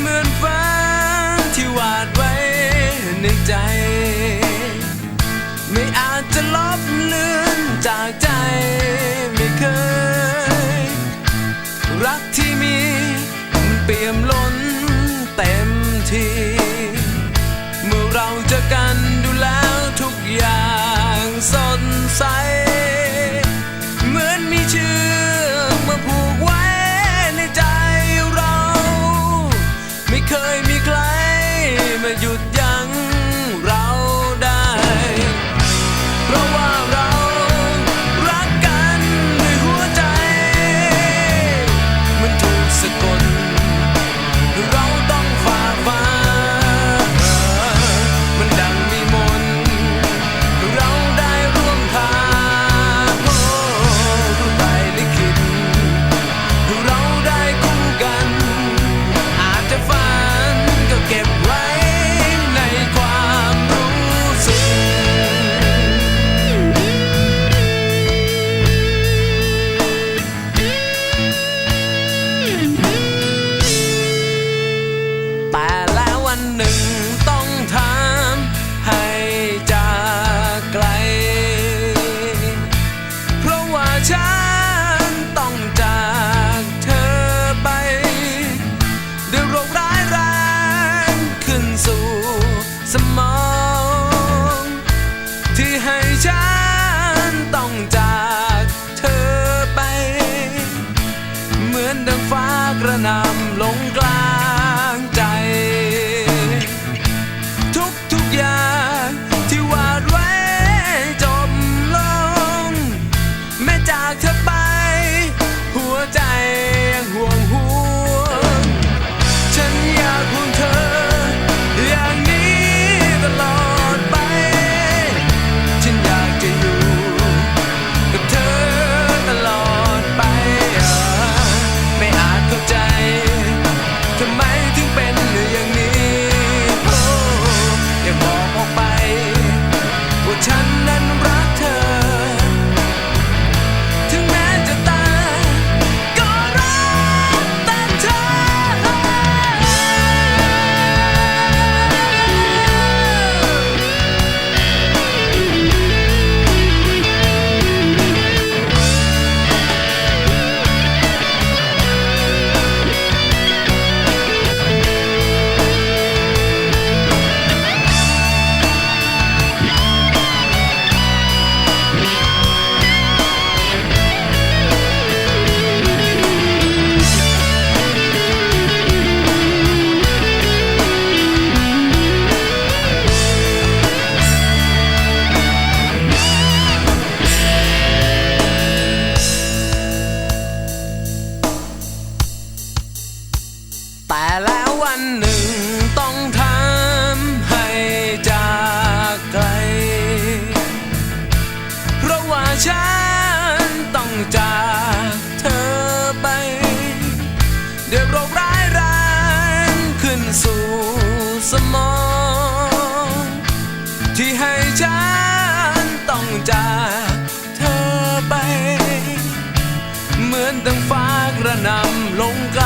เหมือนฟ้าที่วาดไว้ในใจ ไม่อาจจะลบเลือนจากใจไม่เคย รักที่มีมันเปี่ยมล้นเต็มทีเมื่อเราเจอกันดูแล้วทุกอย่างสดใส Granada. สมอง ที่ให้ฉันต้องจากเธอไป เหมือนตั้งฟ้ากระนำลงกา